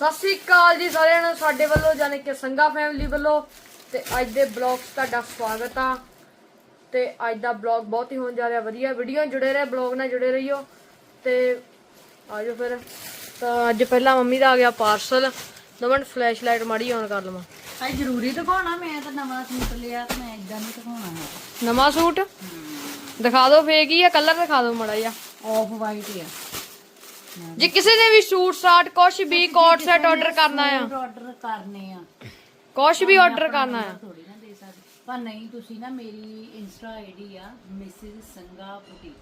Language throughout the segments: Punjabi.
ਸਤਿ ਸ੍ਰੀ ਅਕਾਲ ਜੀ ਸਾਰਿਆਂ ਨੂੰ ਸਾਡੇ ਵੱਲੋਂ ਜਾਨੀ ਕਿ ਸੰਗਾ ਫੈਮਿਲੀ ਵੱਲੋਂ ਤੇ ਅੱਜ ਦੇ ਬਲੌਗ ਤੁਹਾਡਾ ਸਵਾਗਤ ਆ। ਤੇ ਅੱਜ ਦਾ ਬਲੌਗ ਬਹੁਤ ਹੀ ਹੋਣ ਜਾ ਰਿਹਾ ਵਧੀਆ ਵੀਡੀਓ ਜੁੜੇ ਰਹੇ ਬਲੌਗ ਨਾਲ ਜੁੜੇ ਰਹੀਓ। ਤੇ ਆਜੋ ਫਿਰ। ਤਾਂ ਅੱਜ ਪਹਿਲਾਂ ਮੰਮੀ ਦਾ ਆ ਗਿਆ ਪਾਰਸਲ ਮਿੰਟ ਫਲੈਸ਼ ਲਾਈਟ ਮਾੜੀ ਔਨ ਕਰ ਲਵਾਂ। ਅੱਜ ਜ਼ਰੂਰੀ ਦਿਖਾਉਣਾ ਮੈਂ ਤਾਂ ਨਵਾਂ ਸੂਟ ਲਿਆ ਤੇ ਮੈਂ ਇਦਾਂ ਨਹੀਂ ਦਿਖਾਉਣਾ। ਹੈ ਨਵਾਂ ਸੂਟ? ਦਿਖਾ ਦਿਓ ਫੇਕ ਹੀ ਆ ਕਲਰ ਦਿਖਾ ਦਿਓ ਮਾੜਾ ਜਿਹਾ। ਆਫ ਵਾਈਟ ਆ। ਜੇ ਕਿਸੇ ਨੇ ਵੀ ਸੂਟ ਸਾਟ ਕੁਛ ਵੀ ਕੋਟ ਸੈਟ ਆਰਡਰ ਕਰਨਾ ਆ। ਆਰਡਰ ਕਰਨੇ ਆ। ਕੁਛ ਵੀ ਆਰਡਰ ਕਰਨਾ ਆ। ਥੋੜੀ ਨਾ ਦੇ ਸਕਦੇ। ਪਰ ਨਹੀਂ ਤੁਸੀਂ ਨਾ ਮੇਰੀ ਇੰਸਟਾ ਆਈਡੀ ਆ ਮਿਸਿਸ ਸੰਗਾ ਬੁਟੀਕ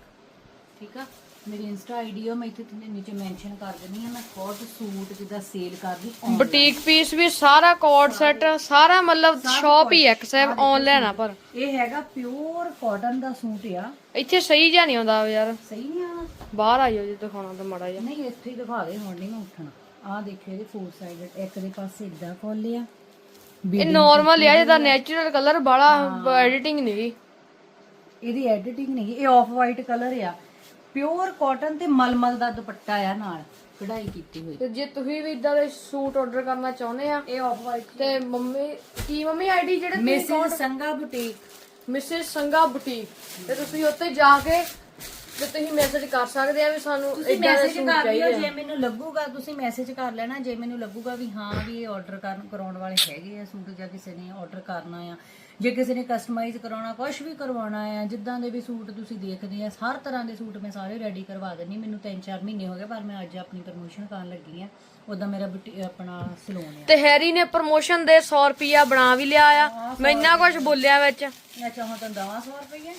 ਠੀਕ ਆ? ਮੇਰੀ ਇੰਸਟਾ ਆਈਡੀ ਆ ਮੈਂ ਇੱਥੇ ਥੱਲੇ ਨੀਚੇ ਮੈਂਸ਼ਨ ਕਰ ਦਿੰਦੀ ਆ ਮੈਂ ਖੁਦ ਸੂਟ ਜਿੱਦਾਂ ਸੇਲ ਕਰਦੀ online। ਬੁਟੀਕ ਪੀਸ ਵੀ ਸਾਰਾ ਕੋਟ ਸੈਟ ਸਾਰਾ ਮਤਲਬ ਸ਼ਾਪ ਹੀ ਇੱਕ ਸੈਬ ਆਨਲਾਈਨ ਆ ਪਰ। ਇਹ ਹੈਗਾ ਪਿਓਰ ਕਾਟਨ ਦਾ ਸੂਟ ਆ। ਇੱਥੇ ਸਹੀ ਜਿਹਾ ਨਹੀਂ ਆਉਂਦਾ ਯਾਰ। ਸਹੀ ਨਹੀਂ ਆ। ਬਾਹਰ ਆਇਓ ਜੇ ਦਿਖਾਉਣਾ ਤਾਂ ਮਾੜਾ ਜਿਹਾ। ਨਹੀਂ ਇੱਥੇ ਹੀ ਦਿਖਾ ਦੇ ਹੁਣ ਨਹੀਂ ਮੈਂ ਉੱਠਣਾ। ਆਹ ਦੇਖਿਓ ਇਹਦੇ ਫੋਰ ਸਾਈਡਡ ਇੱਕ ਦੇ ਪਾਸੇ ਇਦਾਂ ਖੋਲੇ ਆ ਇਹ ਨਾਰਮਲ ਆ ਜਿਹਦਾ ਨੈਚੁਰਲ ਕਲਰ ਬਾਲਾ ਐਡੀਟਿੰਗ ਨਹੀਂ ਇਹਦੀ ਐਡੀਟਿੰਗ ਨਹੀਂ ਇਹ ਆਫ ਵਾਈਟ ਕਲਰ ਆ। ਪਿਓਰ ਕਾਟਨ ਤੇ ਮਲਮਲ ਦਾ ਦੁਪੱਟਾ ਆ ਨਾਲ ਕਢਾਈ ਕੀਤੀ ਹੋਈ। ਤੇ ਜੇ ਤੁਸੀਂ ਵੀ ਇਦਾਂ ਦੇ ਸੂਟ ਆਰਡਰ ਕਰਨਾ ਚਾਹੁੰਦੇ ਆ ਇਹ ਆਫ ਵਾਈਟ ਤੇ ਮੰਮੀ ਕੀ ਮੰਮੀ ਆਈਡੀ ਜਿਹੜੇ Mrs Sanga boutique Mrs Sanga boutique ਤੇ ਤੁਸੀਂ ਉੱਤੇ ਜਾ ਕੇ ਤੇ ਤੁਸੀਂ ਮੈਸੇਜ ਕਰ ਸਕਦੇ ਆ ਵੀ ਸਾਨੂੰ ਤੁਸੀਂ ਮੈਸੇਜ ਕਰ ਲਿਓ ਜੇ ਮੈਨੂੰ ਲੱਗੂਗਾ ਤੁਸੀਂ ਮੈਸੇਜ ਕਰ ਲੈਣਾ ਜੇ ਮੈਨੂੰ ਲੱਗੂਗਾ ਵੀ ਹਾਂ ਵੀ ਇਹ ਆਰਡਰ ਕਰਨ ਕਰਾਉਣ ਵਾਲੇ ਹੈਗੇ ਆ ਸੂਟ ਜਾਂ ਕਿਸੇ ਨੇ ਆਰਡਰ ਕਰਨਾ ਆ। ਜੇ ਕਿਸੇ ਨੇ ਕਸਟਮਾਈਜ਼ ਕਰਾਉਣਾ ਕੁਝ ਵੀ ਕਰਵਾਉਣਾ ਆ ਜਿੱਦਾਂ ਦੇ ਵੀ ਸੂਟ ਤੁਸੀਂ ਦੇਖਦੇ ਆ ਹਰ ਤਰ੍ਹਾਂ ਦੇ ਸੂਟ ਮੈਂ ਸਾਰੇ ਰੈਡੀ ਕਰਵਾ ਦਿੰਨੀ ਮੈਨੂੰ 3-4 ਮਹੀਨੇ ਹੋ ਗਏ ਪਰ ਮੈਂ ਅੱਜ ਆਪਣੀ ਪ੍ਰਮੋਸ਼ਨ ਕਰਨ ਲੱਗੀ ਆ ਉਦਾਂ ਮੇਰਾ ਆਪਣਾ ਸਲੂਨ ਆ। ਤੇ ਹੈਰੀ ਨੇ ਪ੍ਰਮੋਸ਼ਨ ਦੇ 100 ਰੁਪਿਆ ਬਣਾ ਵੀ ਲਿਆ ਆ। ਮੈਂ ਇੰਨਾ ਕੁਝ ਬੋਲਿਆ ਵਿੱਚ। ਮੈਂ ਚਾਹਾਂ ਤਾਂ ਦਵਾ 100 ਰੁਪਏ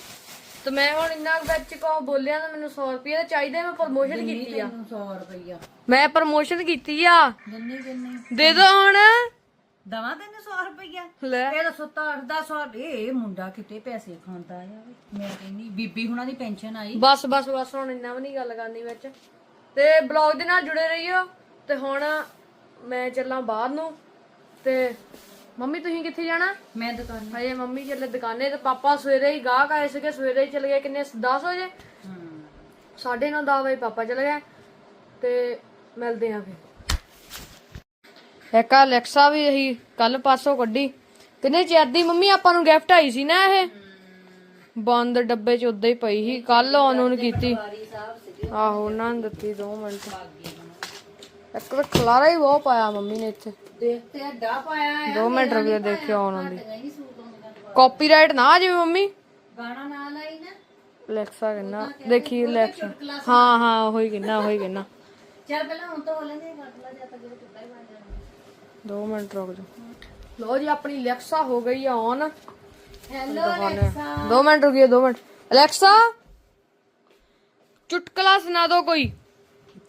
ਤੇ ਮੈਂ ਹੁਣ ਇੰਨਾ ਵਿੱਚ ਕੋ ਬੋਲਿਆ ਤਾਂ ਮੈਨੂੰ 100 ਰੁਪਿਆ ਚਾਹੀਦਾ ਮੈਂ ਪ੍ਰਮੋਸ਼ਨ ਕੀਤੀ ਆ। ਤੈਨੂੰ 100 ਰੁਪਇਆ ਮੈਂ ਪ੍ਰਮੋਸ਼ਨ ਕੀਤੀ ਆ। ਦਿੰਨੀ ਦਿੰਨੀ। ਦੇ ਦੋ ਹੁਣ। ਦਵਾ ਤੈਨੂੰ 100 ਰੁਪਇਆ ਲੈ। ਇਹ ਤਾਂ ਸੁੱਤਾ 8 ਸੌ ਇਹ ਮੁੰਡਾ ਕਿਤੇ ਪੈਸੇ ਖਾਂਦਾ ਆ ਮੈਂ ਕਹਿੰਦੀ ਬੀਬੀ ਹੁਣਾਂ ਦੀ ਪੈਨਸ਼ਨ ਆਈ। ਬਸ ਬਸ ਬਸ ਹੁਣ ਇੰਨਾ ਵੀ ਨਹੀਂ ਗੱਲ ਕਰਨੀ ਵਿੱਚ। ਤੇ ਬਲੌਗ ਦੇ ਨਾਲ ਜੁੜੇ ਰਹੀਓ। ਤੇ ਹੁਣ ਮੈਂ ਚੱਲਾਂ ਬਾਹਰ ਨੂੰ। ਤੇ ਮੰਮੀ ਤੁਸੀਂ ਕਿੱਥੇ ਜਾਣਾ? ਮੈਂ ਦੁਕਾਨ। ਹਜੇ ਮੰਮੀ ਚੱਲੇ ਦੁਕਾਨੇ ਤੇ ਪਾਪਾ ਸਵੇਰੇ ਹੀ ਗਾਹਕ ਆਏ ਸੀਗੇ। ਸਵੇਰੇ ਹੀ ਚਲੇ ਗਏ ਕਿੰਨੇ? 10 ਵਜੇ। ਹੂੰ। ਸਾਢੇ ਨੌ 10 ਵਜੇ ਪਾਪਾ ਚਲੇ ਗਏ। ਤੇ ਮਿਲਦੇ ਆਂ ਫਿਰ। ਇੱਕ ਅਲੈਕਸਾ ਵੀ ਅਸੀਂ ਕੱਲ ਪਾਸੋਂ ਕੱਢੀ। ਕਿੰਨੇ ਚਿਰ ਦੀ ਮੰਮੀ ਆਪਾਂ ਨੂੰ ਗਿਫਟ ਆਈ ਸੀ ਨਾ ਇਹ? ਬੰਦ ਡੱਬੇ 'ਚ ਉਦਾਂ ਹੀ ਪਈ ਸੀ। ਕੱਲ ਆਨ ਕੀਤੀ। ਆਹੋ ਉਹਨਾਂ ਨੇ ਦਿੱਤੀ 2 ਮਿੰਟ। ਇੱਕ ਤਾਂ ਖਲਾਰਾ ਹੀ ਬਹੁਤ ਪਾਇਆ ਮੰਮੀ ਨੇ ਇੱਥੇ। ਦੇਖ ਤੇ ਅੱਡਾ ਪਾਇਆ ਆ 2 ਮਿੰਟ ਰੁਕਿਓ ਦੇਖਿਓ ਆਉਣ ਦੀ। ਨਹੀਂ ਸੂਟ ਹੁੰਦਾ ਕਾਪੀਰਾਈਟ ਨਾ ਆ ਜਾਵੇ ਮੰਮੀ। ਗਾਣਾ ਨਾਲ ਆਈ ਨਾ। ਅਲੈਕਸਾ ਕਿੰਨਾ? ਦੇਖੀ ਅਲੈਕਸਾ। ਹਾਂ ਹਾਂ ਉਹੀ ਕਿੰਨਾ ਉਹੀ ਕਿੰਨਾ। ਚੱਲ ਪਹਿਲਾਂ ਹੁਣ ਤੋਂ ਬੋਲਣ ਦੇ ਕੱਟ ਲਾ ਜਾਂ ਤਾਂ ਜਿਹੜਾ ਟੁੱਟਾ ਹੀ ਬਣ ਜਾਣਾ 2 ਮਿੰਟ ਰੁਕ ਜਾ ਲੋ ਜੀ ਆਪਣੀ ਅਲੈਕਸਾ ਹੋ ਗਈ ਆ on hello Alexa 2 minute ਰੁਕਿਓ 2 minute Alexa चुटकुला सुना दो कोई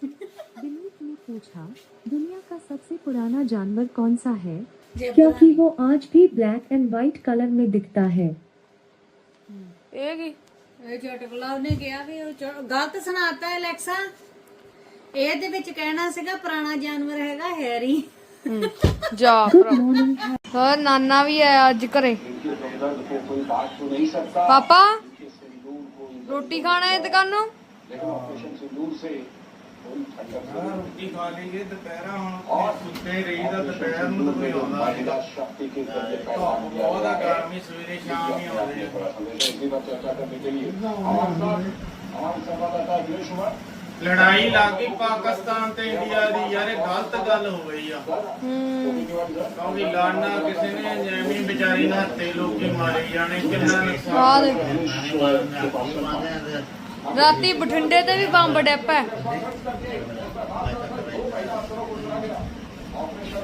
बिल्ली ने पूछा दुनिया का सबसे पुराना जानवर कौन सा है क्योंकि वो आज भी ब्लैक एंड व्हाइट कलर में दिखता है ये की ਇਹ ਚਟਕਲਾ ਉਹਨੇ ਕਿਹਾ ਵੀ ਉਹ ਚ- ਗਲਤ ਸੁਣਾਤਾ ਹੈ ਅਲੈਕਸਾ ਇਹਦੇ ਵਿੱਚ ਕਹਿਣਾ ਸੀਗਾ ਪੁਰਾਣਾ ਜਾਨਵਰ ਹੈਗਾ ਹੈਰੀ ਜਾ ਭਰਾ। ਨਾਨਾ ਵੀ ਆਇਆ ਅੱਜ ਘਰੇ। ਪਾਪਾ ਰੋਟੀ ਖਾਣਾ ਹੈ ਦੁਕਾਨੋਂ ਰੋਟੀ ਖਾ ਲਈਏ ਦੁਪਹਿਰਾ ਹੁਣ ਸੁੱਤੇ ਹੀ ਰਹੀਦਾ ਦੁਪਹਿਰ ਨੂੰ ਤਾਂ ਆਉਂਦਾ ਨਹੀਂ। ਧੁੱਪ ਗਰਮੀ ਸਵੇਰੇ ਸ਼ਾਮ ਹੀ ਆਉਂਦੇ ਲੜਾਈ ਲੱਗ ਗਈ ਪਾਕਿਸਤਾਨ ਤੇ ਇੰਡੀਆ ਦੀ ਯਾਰ ਇਹ ਗਲਤ ਗੱਲ ਹੋ ਗਈ ਆ। ਕਿਉਂਕਿ ਲਾਣਾ ਕਿਸੇ ਨੇ ਜੈਮੀ ਵਿਚਾਰੀ ਨਾਲ ਹੱਥੇ ਲੋਕੀ ਮਾਰੇ ਜਾਣੇ ਕਿੰਨਾ ਨੁਕਸਾਨ ਰਾਤੀ ਬਠਿੰਡੇ ਤੇ ਵੀ ਬੰਬ ਡੈਪ ਹੈ।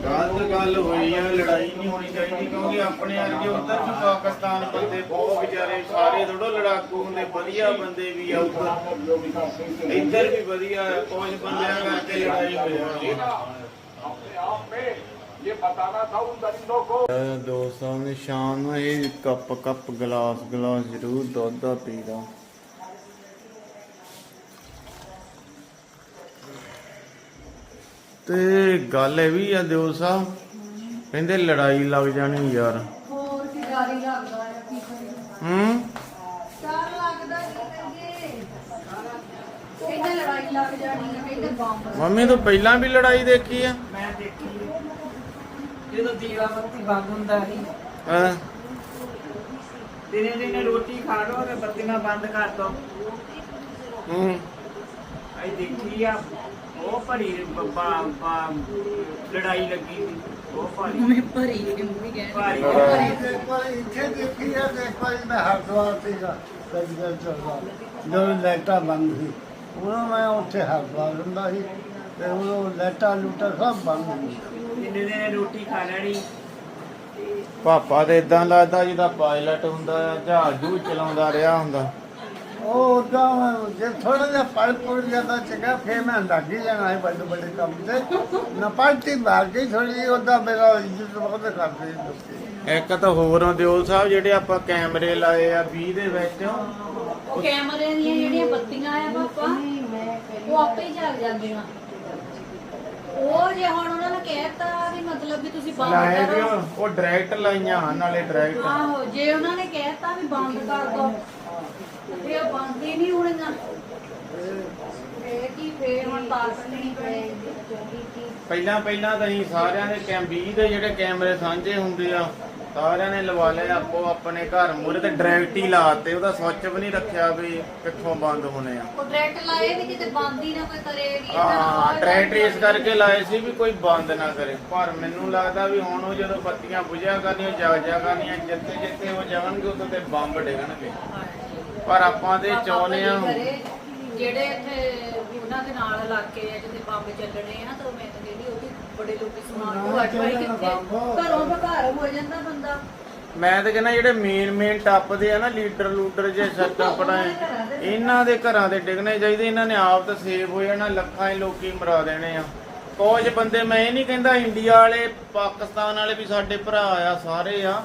ਗਲਤ ਗੱਲ ਹੋਈ ਆ, ਲੜਾਈ ਨਹੀਂ ਹੋਣੀ ਚਾਹੀਦੀ, ਕਿਉਂਕਿ ਆਪਣੇ ਵਰਗੇ ਉੱਧਰ ਵੀ ਪਾਕਿਸਤਾਨ ਬੰਦੇ ਬਹੁਤ ਵਿਚਾਰੇ ਸਾਰੇ ਥੋੜੋ ਲੜਾਕੂ ਹੁੰਦੇ, ਵਧੀਆ ਬੰਦੇ ਵੀ ਆ ਉੱਧਰ। ਇੱਧਰ ਵੀ ਵਧੀਆ, ਕੁਝ ਬੰਦਿਆਂ ਕਰਕੇ ਲੜਾਈ ਹੋ ਦੋਸਤਾਂ ਨੇ ਸ਼ਾਮ ਨੂੰ ਇਹ ਕੱਪ ਕੱਪ ਗਲਾਸ ਗਲਾਸ ਜ਼ਰੂਰ ਦੁੱਧ ਦਾ ਪੀਦਾ ਤੇ ਗੱਲ ਇਹ ਵੀ ਆ ਦਿਓ ਸਾਹਿਬ ਕਹਿੰਦੇ ਲੜਾਈ ਲੱਗ ਜਾਣੀ ਯਾਰ। ਹੋਰ ਕੀ ਗਾੜੀ ਲੱਗਦਾ ਹੈ ਕੀ ਕਰੀਏ? ਹੂੰ? ਡਰ ਲੱਗਦਾ ਕੀ ਕਰੀਏ। ਕਹਿੰਦੇ ਲੜਾਈ ਲੱਗ ਜਾਣੀ ਹੈ ਕਹਿੰਦੇ ਬੰਬ ਮੰਮੀ ਤੂੰ ਪਹਿਲਾਂ ਵੀ ਲੜਾਈ ਦੇਖੀ ਆ? ਮੈਂ ਦੇਖੀ ਜਦੋਂ ਦੀਵਾ ਬੱਤੀ ਬੰਦ ਹੁੰਦਾ ਸੀ ਹਾਂ। ਦਿਨੇ ਦਿਨੇ ਰੋਟੀ ਖਾ ਲਓ ਤੇ ਬੱਤੀਆਂ ਬੰਦ ਕਰ ਦੋ। ਹੂੰ। ਅਸੀਂ ਦੇਖੀ ਆ। ਉਹ ਭਰੀ ਬੱਬਾ ਲੜਾਈ ਲੱਗੀ ਸੀ। ਉਹ ਭਾਰੀ। ਮੈਂ ਭਰੀ ਮੰਮੀ ਕਹਿੰਦੇ ਭਾਰੀ। ਇੱਥੇ ਦੇਖੀ ਆ ਦੇਖ ਭਾਈ ਮੈਂ ਹਰਦੁਆਰ ਸੀਗਾ ਸਜਦਾ ਚੱਲਦਾ ਜਦੋਂ ਲਾਈਟਾਂ ਬੰਦ ਸੀ ਉਦੋਂ ਮੈਂ ਉੱਥੇ ਹਰਦੁਆਰ ਹੁੰਦਾ ਸੀ ਤੇ ਉਦੋਂ ਲਾਈਟਾਂ ਲੂਟਾਂ ਸਭ ਬੰਦ ਸੀ। ਦਿਨੇ ਦਿਨੇ ਰੋਟੀ ਖਾ ਲੈਣੀ? ਪਾਪਾ ਤੇ ਇਦਾਂ ਲੱਗਦਾ ਜਿਹਦਾ ਪਾਇਲਟ ਹੁੰਦਾ ਆ ਜਹਾਜ਼ ਜੂ ਚਲਾਉਂਦਾ ਰਿਹਾ ਹੁੰਦਾ। ਉਹ ਉਦਾਂ ਜੇ ਥੋੜਾ ਜਿਹਾ ਪੜ ਪੁੜ ਜਾਂਦਾ ਚੰਗਾ ਫੇਰ ਮੈਂ ਲੱਗ ਹੀ ਜਾਣਾ ਹੈ ਵੱਡੇ ਵੱਡੇ ਕੰਮ ਤੇ। ਨਾ ਪੜਤੀ ਮਾਰ ਕੇ ਥੋੜੀ ਉਦਾਂ ਮੇਰਾ ਇੱਜ਼ਤ ਬਹੁਤ ਕਰਦੇ ਲੋਕੀ। ਇੱਕ ਤਾਂ ਹੋਰ ਆ ਦਿਓਲ ਸਾਹਿਬ ਜਿਹੜੇ ਆਪਾਂ ਕੈਮਰੇ ਲਾਏ ਆ 20 ਦੇ ਵਿੱਚ। ਉਹ ਕੈਮਰੇ ਦੀਆਂ ਜਿਹੜੀਆਂ ਬੱਤੀਆਂ ਆ ਪਾਪਾ ਉਹ ਆਪੇ ਹੀ ਜਲ ਜਾਂਦੀਆਂ ਉਹ ਜੇ ਹੁਣ ਉਹਨਾਂ ਨੇ ਕਹਿਤਾ ਵੀ ਮਤਲਬ ਵੀ ਤੁਸੀਂ ਬੰਦ ਲਾਏ ਵੀ ਕਰੋ ਉਹ- ਡਾਇਰੈਕਟ ਲਾਈਆਂ ਨਾਲੇ ਡਾਇਰੈਕਟ ਆਹੋ ਜੇ ਉਹਨਾਂ ਨੇ ਕਹਿਤਾ ਵੀ ਬੰਦ ਕਰ ਦੋ ਤੇ ਉਹ ਬੰਦ ਹੀ ਨਹੀਂ ਹੋਣੀਆਂ। ਇਹ ਕੀ ਫੇਰ ਹੁਣ ਤਾਰ ਕੱਢਣੀ ਪਏਗੀ। ਪਹਿਲਾਂ ਪਹਿਲਾਂ ਤਾਂ ਅਸੀਂ ਸਾਰਿਆਂ ਦੇ ਕੈਮ 20 ਦੇ ਜਿਹੜੇ ਕੈਮਰੇ ਸਾਂਝੇ ਹੁੰਦੇ ਆ ਸਾਰਿਆਂ ਨੇ ਲਵਾ ਲਏ ਆਪੋ ਆਪਣੇ ਘਰ ਮੂਹਰੇ ਤੇ ਡਾਇਰੈਕਟ ਹੀ ਲਾਤੇ ਉਹਦਾ ਸਵਿਚ ਵੀ ਨਹੀਂ ਰੱਖਿਆ ਵੀ ਕਿੱਥੋਂ ਬੰਦ ਹੋਣੇ ਆ। ਉਹ ਡਾਇਰੈਕਟ ਲਾਏ ਵੀ ਕਿਤੇ ਬੰਦ ਹੀ ਨਾ ਕੋਈ ਕਰੇ ਵੀ ਹਾਂ ਡਾਇਰੈਕਟ ਇਸ ਕਰਕੇ ਲਾਏ ਸੀ ਵੀ ਕੋਈ ਬੰਦ ਨਾ ਕਰੇ। ਪਰ ਮੈਨੂੰ ਲੱਗਦਾ ਵੀ ਹੁਣ ਉਹ ਜਦੋਂ ਬੱਤੀਆਂ ਬੁਝਿਆ ਕਰਨੀਆਂ ਜਗ ਜਗ ਕਰਨੀਆਂ ਜਿੱਥੇ ਜਿੱਥੇ ਉਹ ਜਾਣਗੇ ਉੱਥੇ ਤੇ ਬੰਬ ਡਿੱਗਣਗੇ। ਪਰ ਆਪਾਂ ਤੇ ਚਾਹੁੰਦੇ ਆ ਜਿਹੜੇ ਇੱਥੇ ਉਹਨਾਂ ਦੇ ਨਾਲ ਇਲਾਕੇ ਆ ਜਿੱਥੇ ਬੰਬ ਚੱਲਣੇ ਆ ਤਾਂ ਮੈਂ ਤਾਂ ਕਹਿੰਦੀ ਉਹ ਵੀ ਬੜੇ ਲੋਕੀ ਸਮਾਨ ਨੂੰ ਹਟ ਪਾਈ ਕਿੱਥੇ? ਘਰੋਂ ਬਘਾਰ ਹੋ ਜਾਂਦਾ ਬੰਦਾ। ਮੈਂ ਤਾਂ ਕਹਿੰਦਾ ਜਿਹੜੇ ਮੇਨ ਮੇਨ ਟੱਪਦੇ ਆ ਨਾ ਲੀਡਰ ਲੂਡਰ ਜੇ ਸੱਟ ਆਪਣਾ ਇਹਨਾਂ ਦੇ ਘਰਾਂ ਦੇ ਡਿੱਗਣੇ ਚਾਹੀਦੇ ਇਹਨਾਂ ਨੇ ਆਪ ਤਾਂ ਸੇਵ ਹੋ ਜਾਣਾ ਲੱਖਾਂ ਹੀ ਲੋਕੀ ਮਰਾ ਦੇਣੇ ਆ। ਕੁਝ ਬੰਦੇ ਮੈਂ ਇਹ ਨਹੀਂ ਕਹਿੰਦਾ ਇੰਡੀਆ ਵਾਲੇ ਪਾਕਿਸਤਾਨ ਵਾਲੇ ਵੀ ਸਾਡੇ ਭਰਾ ਆ ਸਾਰੇ ਆ।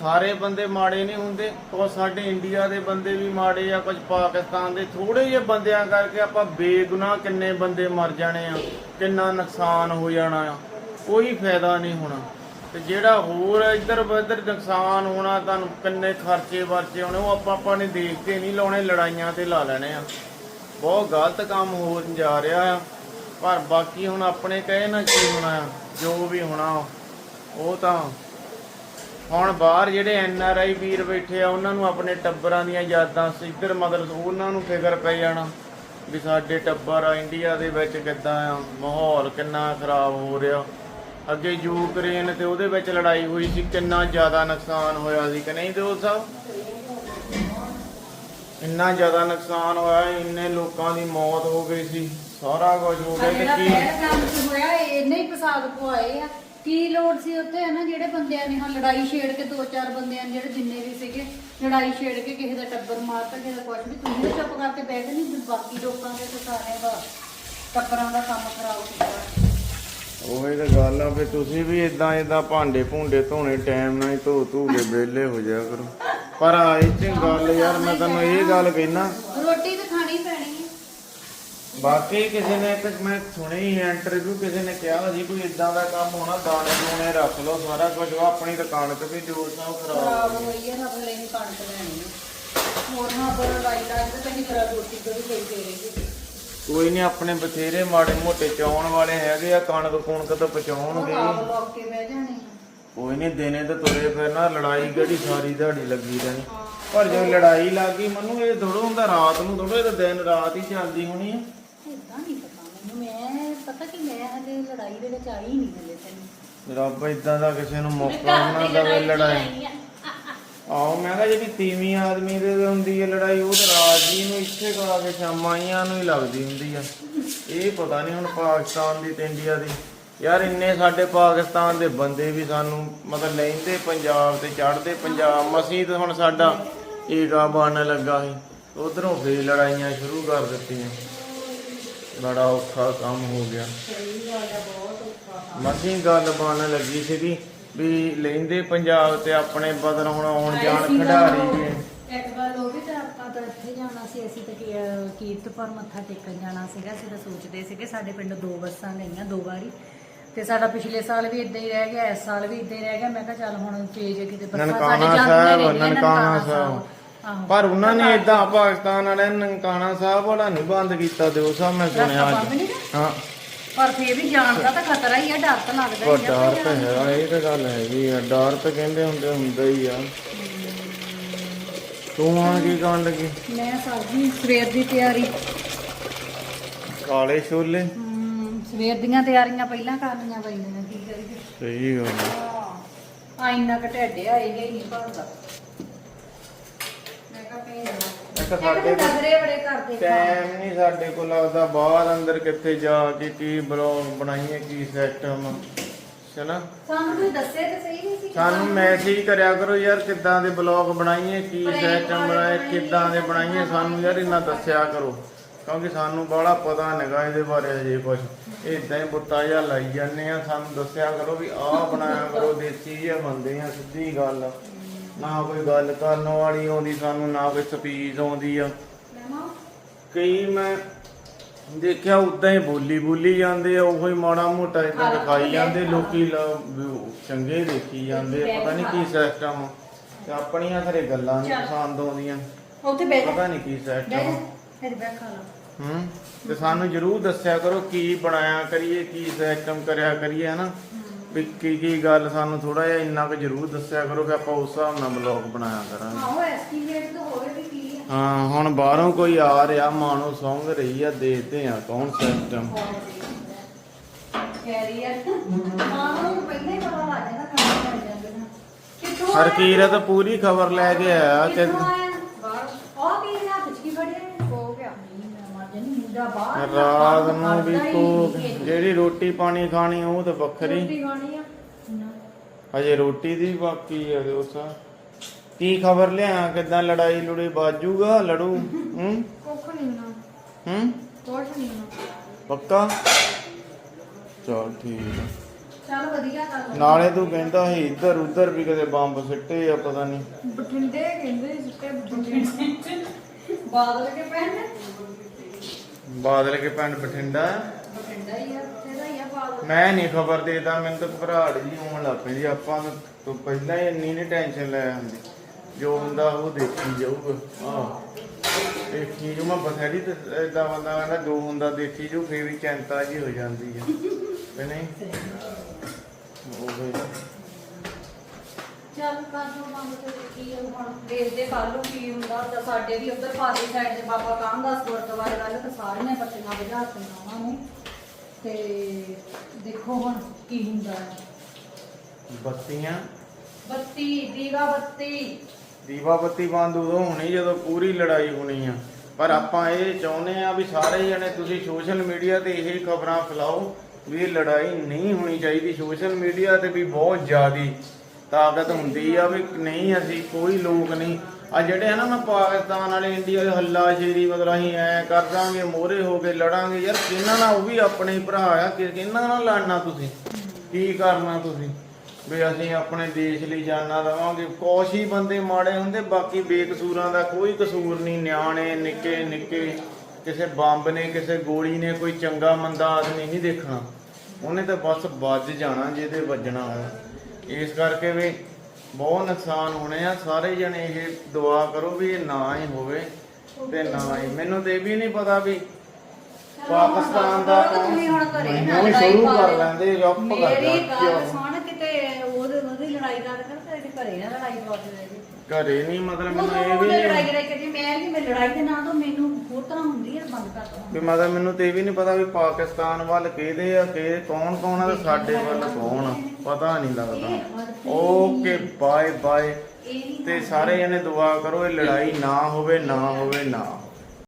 ਸਾਰੇ ਬੰਦੇ ਮਾੜੇ ਨਹੀਂ ਹੁੰਦੇ, ਉਹ ਸਾਡੇ ਇੰਡੀਆ ਦੇ ਬੰਦੇ ਵੀ ਮਾੜੇ ਆ, ਕੁਝ ਪਾਕਿਸਤਾਨ ਦੇ ਥੋੜੇ ਜਿਹੇ ਬੰਦਿਆਂ ਕਰਕੇ ਆਪਾਂ ਬੇਗੁਨਾਹ ਕਿੰਨੇ ਬੰਦੇ ਮਰ ਜਾਣੇ ਆ, ਕਿੰਨਾ ਨੁਕਸਾਨ ਹੋ ਜਾਣਾ ਆ, ਕੋਈ ਫਾਇਦਾ ਨਹੀਂ ਹੋਣਾ। ਤੇ ਜਿਹੜਾ ਹੋਰ ਇੱਧਰ ਉੱਧਰ ਨੁਕਸਾਨ ਹੋਣਾ ਤੁਹਾਨੂੰ ਕਿੰਨੇ ਖਰਚੇ ਵਰਚੇ ਹੋਣੇ, ਉਹ ਆਪਾਂ ਆਪਾਂ ਨੇ ਦੇਖ ਕੇ ਨਹੀਂ ਲਾਉਣੇ, ਲੜਾਈਆਂ ਤੇ ਲਾ ਲੈਣੇ ਆ। ਬਹੁਤ ਗਲਤ ਕੰਮ ਹੋ ਜਾ ਰਿਹਾ ਆ। ਪਰ ਬਾਕੀ ਹੁਣ ਆਪਣੇ ਕਹੇ ਨਾ ਕੀ ਹੋਣਾ ਆ, ਜੋ ਵੀ ਹੋਣਾ, ਉਹ ਤਾਂ ਹੁਣ ਬਾਹਰ ਜਿਹੜੇ ਐਨ ਆਰ ਆਈ ਵੀਰ ਬੈਠੇ ਆ ਉਹਨਾਂ ਨੂੰ ਆਪਣੇ ਟੱਬਰਾਂ ਦੀਆਂ ਯਾਦਾਂ ਇੱਧਰ ਮਤਲਬ ਉਹਨਾਂ ਨੂੰ ਫਿਕਰ ਪੈ ਜਾਣਾ ਵੀ ਸਾਡੇ ਟੱਬਰ ਆ ਇੰਡੀਆ ਦੇ ਵਿੱਚ ਕਿੱਦਾਂ ਆ ਮਾਹੌਲ ਕਿੰਨਾ ਖਰਾਬ ਹੋ ਰਿਹਾ। ਅੱਗੇ ਯੂਕਰੇਨ ਤੇ ਉਹਦੇ ਵਿੱਚ ਲੜਾਈ ਹੋਈ ਸੀ ਕਿੰਨਾ ਜ਼ਿਆਦਾ ਨੁਕਸਾਨ ਹੋਇਆ ਸੀ ਕਿ ਨਹੀਂ ਦਿਓ ਸਾਹਿਬ? ਇੰਨਾ ਜ਼ਿਆਦਾ ਨੁਕਸਾਨ ਹੋਇਆ ਇੰਨੇ ਲੋਕਾਂ ਦੀ ਮੌਤ ਹੋ ਗਈ ਸੀ ਸਾਰਾ ਕੁਝ ਹੋ ਗਿਆ ਤੇ ਕੀ? ਹੋਇਆ ਇੰਨੇ ਹੀ ਫਸਾਦ ਪਵਾਏ ਆ। ਕੀ ਲੋੜ ਸੀ ਉੱਥੇ ਹਨਾ? ਜਿਹੜੇ ਬੰਦਿਆਂ ਨੇ ਹਾਂ ਲੜਾਈ ਛੇੜ ਕੇ ਦੋ ਚਾਰ ਬੰਦਿਆਂ ਨੇ ਜਿਹੜੇ ਜਿੰਨੇ ਵੀ ਸੀਗੇ ਲੜਾਈ ਛੇੜ ਕੇ ਕਿਸੇ ਦਾ ਟੱਬਰ ਮਾਰਤਾ ਕਿਸੇ ਦਾ ਕੁਝ ਵੀ। ਤੁਸੀਂ ਤਾਂ ਚੁੱਪ ਕਰਕੇ ਬੈਠ ਨਹੀਂ ਵੀ ਬਾਕੀ ਲੋਕਾਂ ਦੇ ਤਾਂ ਸਾਰਿਆਂ ਦਾ ਟੱਬਰਾਂ ਦਾ ਕੰਮ ਖਰਾਬ ਕੀਤਾ। ਉਹੀ ਤਾਂ ਗੱਲ ਆ ਵੀ ਤੁਸੀਂ ਵੀ ਇਦਾਂ ਇਦਾਂ ਭਾਂਡੇ ਭੁੰਡੇ ਧੋਣੇ ਟਾਈਮ ਨਾਲ ਹੀ ਧੋ ਧੂ ਕੇ ਵਿਹਲੇ ਹੋ ਜਾਇਆ ਕਰੋ। ਪਰ ਇਹ ਚ ਗੱਲ ਯਾਰ ਮੈਂ ਤੁਹਾਨੂੰ ਇਹ ਗੱਲ ਕਹਿਣਾ ਰੋਟੀ ਬਾਕੀ ਕਿਸੇ ਨੇ ਇੱਕ ਮੈਂ ਸੁਣੀ ਇੰਟਰਵਿਊ ਕਿਸੇ ਨੇ ਕਿਹਾ ਸੀ ਕੋਈ ਇਦਾਂ ਦਾ ਕੰਮ ਹੋਣਾ ਦਾਣੇ ਦੂਣੇ ਰੱਖ ਲਓ ਸਾਰਾ ਕੁਝ ਉਹ ਆਪਣੀ ਦੁਕਾਨ ਤੇ ਵੀ ਜੋਰ ਸਾਹਿਬ ਖਰਾਬ ਖਰਾਬ ਹੋਈ ਹੈ ਰੱਬ ਲੈਣੀ ਕਣਕ ਲੈਣੀ ਹੈ ਹੋਰ ਨਾ ਬਰ ਲੜਾਈ ਲੱਗਦਾ ਤਾਂ ਨਹੀਂ ਖਰਾ ਰੋਟੀ ਕਦੀ ਕੋਈ ਦੇ ਰਹੀ ਕੋਈ ਨਹੀਂ ਆਪਣੇ ਬਥੇਰੇ ਮਾੜੇ ਮੋਟੇ ਚਾਉਣ ਵਾਲੇ ਹੈਗੇ ਆ ਕਣਕ ਕੁਣਕ ਤਾਂ ਪਹੁੰਚਾਉਣਗੇ ਆਪ ਲੋਕ ਕੇ ਬਹਿ ਜਾਣੇ ਆ। ਕੋਈ ਨਹੀਂ ਦਿਨੇ ਤੇ ਤੁਰੇ ਫਿਰਨਾ ਲੜਾਈ ਕਿਹੜੀ ਸਾਰੀ ਦਿਹਾੜੀ ਲੱਗੀ ਰਹਿਣੀ। ਪਰ ਜੇ ਲੜਾਈ ਲੱਗ ਗਈ ਮੈਨੂੰ ਇਹ ਥੋੜੋ ਹੁੰਦਾ ਰਾਤ ਨੂੰ ਥੋੜੋ ਇਹ ਤਾਂ ਦਿਨ ਰਾਤ ਹੀ ਚੱਲਦੀ ਹੋਣੀ ਆ। ਏਦਾਂ ਨਹੀਂ ਪਤਾ। ਮੈਨੂੰ ਮੈਂ ਪਤਾ ਕਿ ਮੈਂ ਹਲੇ ਲੜਾਈ ਦੇ ਵਿੱਚ ਆਈ ਨਹੀਂ ਹਲੇ ਤੈਨੂੰ ਰੱਬ ਇਦਾਂ ਦਾ ਕਿਸੇ ਨੂੰ ਮੌਕਾ ਨਾ ਦੇਵੇ ਲੜਾਈ ਆਓ ਮੈਂ ਕਿਹਾ ਜਿਹੜੀ ਤੀਵੀਂ ਆਦਮੀ ਦੇ ਤੇ ਹੁੰਦੀ ਹੈ ਲੜਾਈ ਉਹ ਤੇ ਰਾਤ ਜੀ ਨੂੰ ਇੱਥੇ ਕਰਾ ਕੇ ਸ਼ਾਮਾਈਆਂ ਨੂੰ ਹੀ ਲੱਗਦੀ ਹੁੰਦੀ ਆ। ਇਹ ਪਤਾ ਨਹੀਂ ਹੁਣ ਪਾਕਿਸਤਾਨ ਦੀ ਤੇ ਇੰਡੀਆ ਦੀ। ਯਾਰ ਇੰਨੇ ਸਾਡੇ ਪਾਕਿਸਤਾਨ ਦੇ ਬੰਦੇ ਵੀ ਸਾਨੂੰ ਮਤਲਬ ਲੈਂਦੇ ਪੰਜਾਬ ਤੇ ਚੜ੍ਹਦੇ ਪੰਜਾਬ। ਮਸੀਂ ਤੇ ਹੁਣ ਸਾਡਾ ਏਗਾ ਬਣ ਲੱਗਾ ਸੀ। ਉਧਰੋਂ ਫੇਰ ਲੜਾਈਆਂ ਸ਼ੁਰੂ ਕਰ ਦਿੱਤੀਆਂ। ਬੜਾ ਔਖਾ ਕੰਮ ਹੋ ਗਿਆ। ਮਸੀਂ ਗੱਲ ਬਣ ਲੱਗੀ ਸੀਗੀ ਵੀ ਲੈਂਦੇ ਪੰਜਾਬ ਤੇ ਆਪਣੇ ਬਦਨ ਹੁਣ ਆਉਣ ਜਾਣ ਖਿਡਾਰੀ ਇੱਕ ਗੱਲ ਉਹ ਵੀ ਤਾਂ ਆਪਾਂ ਤਾਂ ਇੱਥੇ ਜਾਣਾ ਸੀ ਅਸੀਂ ਤਾਂ ਕੀ- ਅਹ ਕੀਰਤਪੁਰ ਮੱਥਾ ਟੇਕਣ ਜਾਣਾ ਸੀਗਾ ਅਸੀਂ ਤਾਂ ਸੋਚਦੇ ਸੀਗੇ ਸਾਡੇ ਪਿੰਡ ਦੋ ਬੱਸਾਂ ਗਈਆਂ ਦੋ ਵਾਰੀ। ਤੇ ਸਾਡਾ ਪਿਛਲੇ ਸਾਲ ਵੀ ਇਦਾਂ ਹੀ ਰਹਿ ਗਿਆ ਇਸ ਸਾਲ ਵੀ ਇਦਾਂ ਹੀ ਰਹਿ ਗਿਆ ਮੈਂ ਕਿਹਾ ਚੱਲ ਹੁਣ ਚੇਜ ਕਿਤੇ ਬੱਸਾਂ ਸਾਡੇ ਜਾਂਦੀਆਂ ਸਾਹਿਬ, ਰਹਿੰਦੀਆਂ ਨਨਕਾਣਾ ਸਾਹਿਬ। ਪਰ ਉਹਨਾਂ ਨੇ ਇਦਾਂ ਪਾਕਿਸਤਾਨ ਵਾਲਿਆਂ ਨੇ ਨਨਕਾਣਾ ਸਾਹਿਬ ਵਾਲਾ ਨਹੀਂ ਬੰਦ ਕੀਤਾ ਦਿਓ ਸਾਹਿਬ ਮੈਂ ਸੁਣਿਆ ਅੱਜ। ਹਾਂ। ਪਰ ਫੇਰ ਵੀ ਜਾਣ ਦਾ ਤਾਂ ਖਤਰਾ ਹੀ ਆ ਡਰ ਤਾਂ ਲੱਗਦਾ ਉਹ ਹੀ ਆ ਡਰ ਤਾਂ ਹੈਗਾ ਇਹ ਤਾਂ ਗੱਲ ਹੈਗੀ ਆ। ਡਰ ਤਾਂ ਕਹਿੰਦੇ ਹੁੰਦੇ ਹੁੰਦਾ ਹੀ ਆ। ਤੂੰ ਆ ਕੀ ਕਰਨ ਲੱਗੀ? ਮੈਂ ਸਬਜ਼ੀ ਸਵੇਰ ਦੀ ਤਿਆਰੀ। ਕਾਲੇ ਛੋਲੇ? ਸਵੇਰ ਦੀਆਂ ਤਿਆਰੀਆਂ ਪਹਿਲਾਂ ਕਰਨੀਆਂ ਪੈਂਦੀਆਂ ਕੀ ਕਰੀਏ ਸਹੀ ਗੱਲ ਆ। ਇੰਨਾ ਢੇਡੇ ਆਏ ਗਏ ਨਹੀਂ ਭਰਦਾ ਮੈਂ ਕਹਾਂ ਭੇਜ ਇੱਕ ਸਾਡੇ ਕੋਲ ਨਜ਼ਰੇ ਬੜੇ ਕਰਦੇ ਟਾਈਮ ਨਹੀਂ ਸਾਡੇ ਕੋਲ ਲੱਗਦਾ ਬਾਹਰ ਅੰਦਰ ਕਿੱਥੇ ਜਾ ਕੇ ਕੀ ਬਲੌਗ ਬਣਾਈਏ ਕੀ ਸਿਸਟਮ ਚਲਾ। ਸਾਨੂੰ ਕੋਈ ਦੱਸੇ ਤੇ ਸਹੀ ਨਹੀਂ ਸੀ ਸਾਨੂੰ ਮੈਸੇਜ ਕਰਿਆ ਕਰੋ ਯਾਰ ਕਿੱਦਾਂ ਦੇ ਬਲੌਗ ਬਣਾਈਏ ਕੀ ਸਿਸਟਮ ਬਣਾਏ ਕਿੱਦਾਂ ਦੇ ਬਣਾਈਏ ਸਾਨੂੰ ਯਾਰ ਇਹਨਾਂ ਦੱਸਿਆ ਕਰੋ। ਕਿਉਂਕਿ ਸਾਨੂੰ ਬੜਾ ਪਤਾ ਨਹੀਂਗਾ ਇਹਦੇ ਬਾਰੇ ਹਜੇ ਕੁਝ ਇਦਾਂ ਹੀ ਬੁੱਤਾ ਜਿਹਾ ਲਾਈ ਜਾਂਦੇ ਆ ਸਾਨੂੰ ਦੱਸਿਆ ਕਰੋ ਵੀ ਆਹ ਬਣਾਇਆ ਕਰੋ ਦੇਸੀ ਜਿਹਾ ਬੰਦੇ ਆ ਸਿੱਧੀ ਗੱਲ। ਨਾ ਕੋਈ ਗੱਲ ਕਰਨ ਵਾਲੀ ਆਉਂਦੀ ਸਾਨੂੰ ਨਾ ਕੋਈ ਸਪੀਚ ਆਉਂਦੀ ਆ। ਕਈ ਮੈਂ ਦੇਖਿਆ ਉਦਾਂ ਹੀ ਬੋਲੀ ਬੋਲੀ ਜਾਂਦੇ ਆ ਉਹੀ ਮਾੜਾ ਮੋਟਾ ਇਦਾਂ ਦਿਖਾਈ ਜਾਂਦੇ ਲੋਕੀ ਲ- ਚੰਗੇ ਦੇਖੀ ਜਾਂਦੇ ਆ, ਪਤਾ ਨਹੀਂ ਕੀ ਸਿਸਟਮ ਤੇ ਆਪਣੀਆਂ ਘਰੇ ਗੱਲਾਂ ਨਹੀਂ ਪਸੰਦ ਆਉਂਦੀਆਂ। ਉੱਥੇ ਪਤਾ ਨਹੀਂ ਕੀ ਸਿਸਟਮ ਫਿਰ ਬੈਠ ਖਾ ਹੂੰ? ਤੇ ਸਾਨੂੰ ਜਰੂਰ ਦੱਸਿਆ ਕਰੋ ਕੀ ਬਣਾਇਆ ਕਰੀਏ ਕੀ ਸਿਸਟਮ ਕਰਿਆ ਕਰੀਏ ਹਨਾ? ਵੀ ਕੀ ਕੀ ਗੱਲ ਸਾਨੂੰ ਥੋੜਾ ਜਿਹਾ ਇੰਨਾ ਕੁ ਜਰੂਰ ਦੱਸਿਆ ਕਰੋ ਕਿ ਆਪਾਂ ਉਸ ਹਿਸਾਬ ਨਾਲ ਬਲੌਗ ਬਣਾਇਆ ਕਰਾਂਗੇ। ਆਹੋ ਐਸਟੀਮੇਟ ਤਾਂ ਹੋਵੇ ਵੀ ਕੀ ਆ। ਹਾਂ ਹੁਣ ਬਾਹਰੋਂ ਕੋਈ ਆ ਰਿਹਾ ਮਾਣੋ ਸੌਂਗ ਰਹੀ ਆ ਦੇਖਦੇ ਆ ਕੌਣ ਸਿਸਟਮ ਕੈਰੀਅਰ ਮਾਂ ਨੂੰ ਪਹਿਲਾਂ ਹੀ ਪਤਾ ਲੱਗ ਜਾਂਦਾ ਕੰਮ ਕਰ ਜਾਂਦੇ ਨੇ। ਕਿੱਥੋਂ ਹਰਕੀਰਤ ਪੂਰੀ ਖਬਰ ਲੈ ਕੇ ਆਇਆ ਕਿ ਆਇਆ ਬਾਹਰ ਉਹ ਕੀ ਹੱਥ ਚ ਕੀ ਫੜਿਆ ਹੋ ਗਿਆ ਮੈਂ ਬਾਹਰ ਰਾਤ ਨੂੰ ਵੀ ਕੋ। ਜਿਹੜੀ ਰੋਟੀ ਪਾਣੀ ਖਾਣੀ ਉਹ ਤਾਂ ਵੱਖਰੀ। ਰੋਟੀ ਖਾਣੀ ਆ। ਹਜੇ ਰੋਟੀ ਦੀ ਬਾਕੀ ਹੈ ਦੋਸਾ ਕੀ ਖਬਰ ਲਿਆ? ਕਿਦਾਂ ਲੜਾਈ ਲੁੜੀ ਬਾਜੂਗਾ ਲੜੂ? ਹੂੰ? ਕੁੱਖ ਨਹੀਂ ਨਾ ਹੂੰ? ਕੁਛ ਨਹੀਂ ਨਾ ਪੱਕਾ? ਚਲ ਠੀਕ ਆ। ਚੱਲ ਵਧੀਆ ਗੱਲ ਨਾਲੇ ਤੂੰ ਕਹਿੰਦਾ ਸੀ ਇੱਧਰ ਉੱਧਰ ਵੀ ਕਦੇ ਬੰਬ ਸਿੱਟੇ ਆ ਪਤਾ ਨਹੀਂ ਬਠਿੰਡੇ ਕਹਿੰਦੇ ਸੀ ਸਿੱਟੇ ਬਠਿੰਡੇ। ਬਾਦਲ ਕੇ ਪੈਣ ਬਾਦਲ ਕੇ ਪਿੰਡ ਬਠਿੰਡਾ। ਬਠਿੰਡਾ ਹੀ ਆ ਉੱਥੇ ਦਾ ਹੀ ਆ ਬਾਦਲ। ਮੈਂ ਨਹੀਂ ਖਬਰ ਦੇਦਾ ਮੈਨੂੰ ਤਾਂ ਘਬਰਾਹਟ ਜੀ ਹੋਣ ਲੱਗ ਪੈਂਦੀ ਆਪਾਂ ਤਾਂ ਪਹਿਲਾਂ ਹੀ ਇੰਨੀ ਨਹੀਂ ਟੈਨਸ਼ਨ ਲੈ ਹੁੰਦੀ ਜੋ ਹੁੰਦਾ ਉਹ ਦੇਖੀ ਜਾਊਗਾ। ਆਹ ਦੇਖੀ ਜੋ ਮੈਂ ਬਥੇਰੀ ਤੇ ਇਦਾਂ ਬੰਦਾ ਕਹਿੰਦਾ ਜੋ ਹੁੰਦਾ ਦੇਖੀ ਜੋ ਫੇਰ ਵੀ ਚਿੰਤਾ ਜੀ ਹੋ ਜਾਂਦੀ ਹੈ ਨਹੀਂ? ਉਹ ਫਿਰ ਚੱਲ ਕਰ ਦੋ ਮੰਗ ਤੇ ਕੀ ਆ ਹੁਣ ਦੇਖਦੇ ਕੱਲ ਨੂੰ ਕੀ ਹੁੰਦਾ ਤਾਂ ਸਾਡੇ ਵੀ ਉਧਰ ਪਾਲੀ ਸਾਈਡ ਦੇ ਬਾਬਾ ਕਾਮਦਾਸ ਗੁਰਦੁਆਰੇ ਵੱਲ ਤਾਂ ਸਾਰੀਆਂ ਬੱਤੀਆਂ ਬੁਝਾ ਦਿੱਤੀਆਂ ਉਹਨਾਂ। ਨੇ ਤੇ ਦੇਖੋ ਹੁਣ ਕੀ ਹੁੰਦਾ ਹੈ। ਬੱਤੀਆਂ? ਬੱਤੀ ਦੀਵਾ ਬੱਤੀ। ਦੀਵਾ ਬੱਤੀ ਬੰਦ ਉਦੋਂ ਹੋਣੀ ਜਦੋਂ ਪੂਰੀ ਲੜਾਈ ਹੋਣੀ ਆ। ਪਰ ਆਪਾਂ ਇਹ ਚਾਹੁੰਦੇ ਆ ਵੀ ਸਾਰੇ ਜਣੇ ਤੁਸੀਂ ਸੋਸ਼ਲ ਮੀਡੀਆ ਤੇ ਇਹ ਖਬਰਾਂ ਫੈਲਾਓ ਵੀ ਇਹ ਲੜਾਈ ਨਹੀਂ ਹੋਣੀ ਚਾਹੀਦੀ। ਸੋਸ਼ਲ ਮੀਡੀਆ ਤੇ ਵੀ ਬਹੁਤ ਜ਼ਿਆਦੀ ਤਾਕਤ ਹੁੰਦੀ ਆ ਵੀ ਨਹੀਂ, ਅਸੀਂ ਕੋਈ ਲੋਕ ਨਹੀਂ। ਆ ਜਿਹੜੇ ਆ ਨਾ, ਮੈਂ ਪਾਕਿਸਤਾਨ ਵਾਲੇ, ਇੰਡੀਆ ਦੇ ਹੱਲਾ ਸ਼ੇਰੀ ਮਤਲਬ ਅਸੀਂ ਐ ਕਰ ਦਾਂਗੇ, ਮੋਹਰੇ ਹੋ ਕੇ ਲੜਾਂਗੇ। ਯਾਰ ਕਿਹਨਾਂ ਨਾਲ ਉਹ ਵੀ ਆਪਣੇ ਭਰਾ ਆ, ਕਿ ਕਿਹਨਾਂ ਨਾਲ ਲੜਨਾ ਤੁਸੀਂ? ਕੀ ਕਰਨਾ ਤੁਸੀਂ? ਵੀ ਅਸੀਂ ਆਪਣੇ ਦੇਸ਼ ਲਈ ਜਾਨਾਂ ਦੇਵਾਂਗੇ ਕੁਛ ਹੀ ਬੰਦੇ ਮਾੜੇ ਹੁੰਦੇ, ਬਾਕੀ ਬੇਕਸੂਰਾਂ ਦਾ ਕੋਈ ਕਸੂਰ ਨਹੀਂ। ਨਿਆਣੇ, ਨਿੱਕੇ ਨਿੱਕੇ। ਕਿਸੇ ਬੰਬ ਨੇ, ਕਿਸੇ ਗੋਲੀ ਨੇ, ਕੋਈ ਚੰਗਾ ਮੰਦਾ ਆਦਮੀ ਨਹੀਂ ਦੇਖਣਾ। ਉਹਨੇ ਤਾਂ ਬਸ ਵੱਜ ਜਾਣਾ ਜਿਹਦੇ ਵੱਜਣਾ ਹੋਣਾ ਇਸ ਕਰਕੇ ਵੀ ਬਹੁਤ ਨੁਕਸਾਨ ਹੋਣੇ ਆ। ਸਾਰੇ ਜਣੇ ਇਹ ਦੁਆ ਕਰੋ ਵੀ ਇਹ ਨਾ ਹੀ ਹੋਵੇ ਤੇ ਨਾ ਹੀ। ਮੈਨੂੰ ਤੇ ਇਹ ਵੀ ਨਹੀਂ ਪਤਾ ਵੀ ਪਾਕਿਸਤਾਨ ਦਾ ਤੁਸੀਂ ਹੁਣ ਘਰੇ ਨਾ ਸ਼ੁਰੂ ਕਰ। ਲੈਂਦੇ ਰੱਬ ਕਰ ਮੇਰੀ ਗੱਲ ਸੁਣ ਕਿਤੇ ਉਹਦੇ ਉਹਦੀ ਲੜਾਈ ਕਰ ਕਰ ਤੇ ਘਰੇ ਨਾ ਲੜਾਈ ਪਾ ਦੇ ਘਰੇ ਨਹੀਂ ਮਤਲਬ ਉਹ ਮੈਨੂੰ ਇਹ ਵੀ ਲੜਾਈ ਨਹੀਂ ਲੜਾਈ ਕਰਦੀ ਮੈਂ ਨਹੀਂ ਮੈਂ ਲੜਾਈ ਦੇ ਨਾਂ ਤੋਂ ਮੈਨੂੰ ਹੋਰ ਤਰ੍ਹਾਂ ਹੁੰਦੀ ਹੈ ਬੰਦ ਕਰ ਦੋ। ਵੀ ਮਤਲਬ ਮੈਨੂੰ ਤੇ ਇਹ ਵੀ ਨਹੀਂ ਪਤਾ ਵੀ ਪਾਕਿਸਤਾਨ ਵੱਲ ਕਿਹਦੇ ਆ ਕਿ ਕੌਣ ਕੌਣ ਆ ਤੇ ਸਾਡੇ ਵੱਲ ਕੌਣ ਆ ਪਤਾ ਨਹੀਂ ਲੱਗਦਾ। Okay bye bye. ਇਹ ਨਹੀਂ ਤੇ ਸਾਰੇ ਜਣੇ ਦੁਆ ਕਰੋ ਇਹ ਲੜਾਈ ਨਾ ਹੋਵੇ ਨਾ ਹੋਵੇ ਨਾ ਹੋਵੇ।